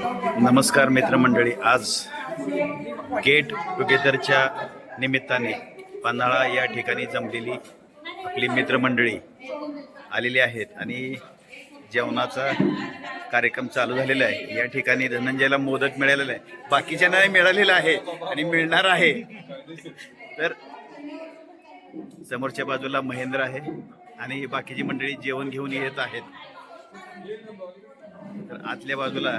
नमस्कार मित्रमंडळी आज गेट टुगेदरच्या निमित्ताने पन्हाळा या ठिकाणी जमलेली आपली मित्रमंडळी आलेली आहेत आणि जेवणाचा कार्यक्रम चालू झालेला आहे. या ठिकाणी धनंजयला मोदक मिळालेला आहे बाकीच्यांना मिळालेला आहे आणि मिळणार आहे. तर समोरच्या बाजूला महेंद्र आहे आणि बाकीची मंडळी जेवण घेऊन येत आहेत. तर आतल्या बाजूला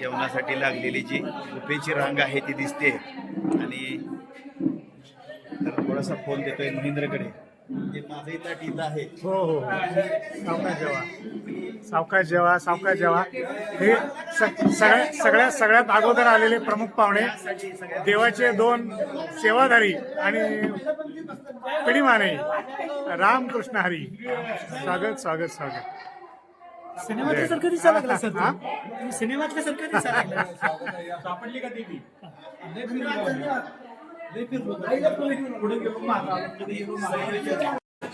जेवणासाठी लागलेली जी उभेची रांग आहे ती दिसते. आणि तर थोडासा फोन देतोय महेंद्रकडे. जे माझं इथं आहे. हो, हो हो सावकाश जेवा. सावकाश जेवा सावकाश जेवा. हे सगळ्या सगळ्या सगळ्यात सगळ्यात अगोदर आलेले प्रमुख पाहुणे देवाचे दोन सेवाधारी आणि पिढीमाने रामकृष्ण हरी. स्वागत स्वागत स्वागत. सिनेमातल्या सारखं दिसायला लागला सर हा? तुम्ही सिनेमातल्या सारखं दिसायला लागला. सापडली का देवी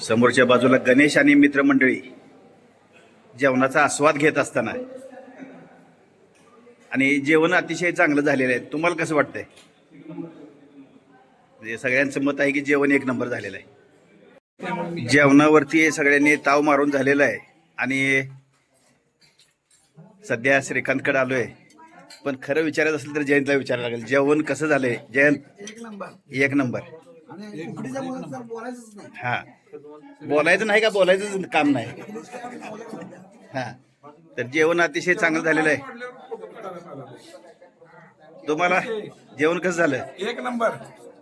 समोरच्या बाजूला गणेश आणि मित्रमंडळी जेवणाचा आस्वाद घेत असताना. आणि जेवण अतिशय चांगलं झालेलं आहे. तुम्हाला कसं वाटतंय? म्हणजे सगळ्यांचं मत आहे की जेवण एक नंबर झालेलं आहे. जेवणावरती सगळ्यांनी ताव मारून झालेलं आहे. आणि सध्या श्रीकांतकडे आलोय. पण खरं विचारायचं असेल तर जयंतला विचारायला लागेल. जेवण कसं झालंय? जयंत? एक नंबर. हा. बोलायचं नाही का? बोलायचं काम नाही. हा. तर जेवण अतिशय चांगलं झालेलं आहे. तुम्हाला जेवण कसं झालं? एक नंबर.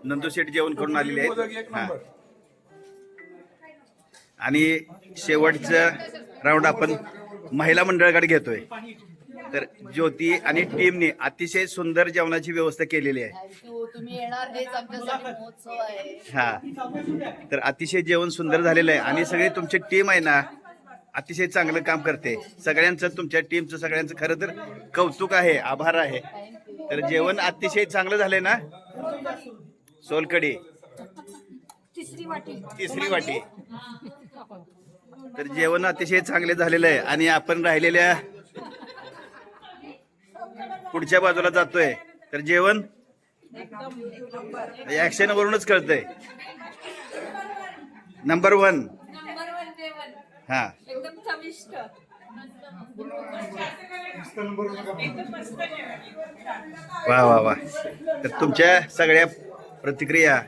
नंदू शेठ जेवण करून आलेले आहेत. हा. आणि शेवटचं राऊंड आपण महिला मंडळाकडे घेतोय. तर ज्योती आणि टीमने अतिशय सुंदर जेवणाची व्यवस्था केलेली आहे. थँक्यू तुम्ही येणार हेच आमच्यासाठी महोत्सव आहे. हा. तर अतिशय जेवण सुंदर झालेलं आहे आणि सगळी तुमची टीम आहे ना अतिशय चांगलं काम करते. सगळ्यांचं तुमच्या टीमचं सगळ्यांचं खरं तर कौतुक आहे आभार आहे. तर जेवण अतिशय चांगलं झालंय ना? सोलकडी तिसरी वाटी. तिसरी वाटी. तर जेवण अतिशय चांगले झालेलं आहे आणि आपण राहिलेल्या पुढच्या बाजूला जातोय. तर जेवण? ऍक्शन वरूनच कळतंय. नंबर वन नंबर वन जेवण. हा. वा वा वा. तर तुमच्या सगळ्या प्रतिक्रिया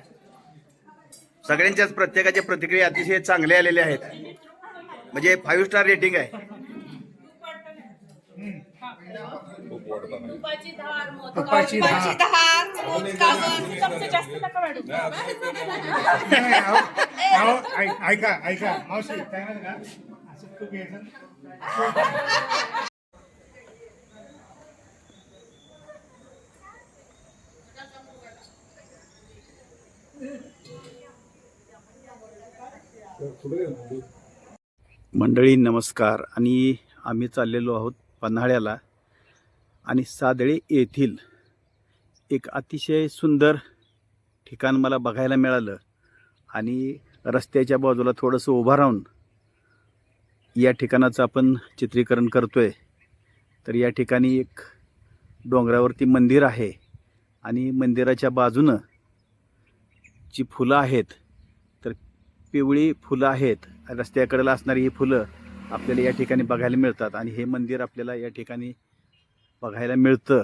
सगळ्यांच्याच प्रत्येकाच्या प्रतिक्रिया अतिशय चांगल्या आलेल्या आहेत. म्हणजे फाईव्ह स्टार रेटिंग आहे. तुपाची धार मोदक तुपाची धार. धार मोदकावर चमचे जास्त नका वाढू नाही, अहो, अहो, ऐ- ऐका ऐका. मावशी काय माहिती का? असं तू घ्यायचं मंडळी नमस्कार. आणि आम्ही चाललेलो आहोत पन्हाळ्याला आणि सादळे येथील एक अतिशय सुंदर ठिकाण मला बघायला मिळालं. आणि रस्त्याच्या बाजूला थोडंसं उभं राहून या ठिकाणाचं आपण चित्रीकरण करतो आहे तर या ठिकाणी एक डोंगरावरती मंदिर आहे. आणि मंदिराच्या बाजूनं जी फुलं आहेत पिवळी फुलं आहेत. रस्त्याकडेला असणारी ही फुलं आपल्याला या ठिकाणी बघायला मिळतात आणि हे मंदिर आपल्याला या ठिकाणी बघायला मिळतं.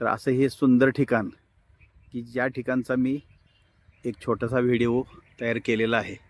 तर असं हे सुंदर ठिकाण की ज्या ठिकाणचा मी एक छोटासा व्हिडिओ तयार केलेला आहे.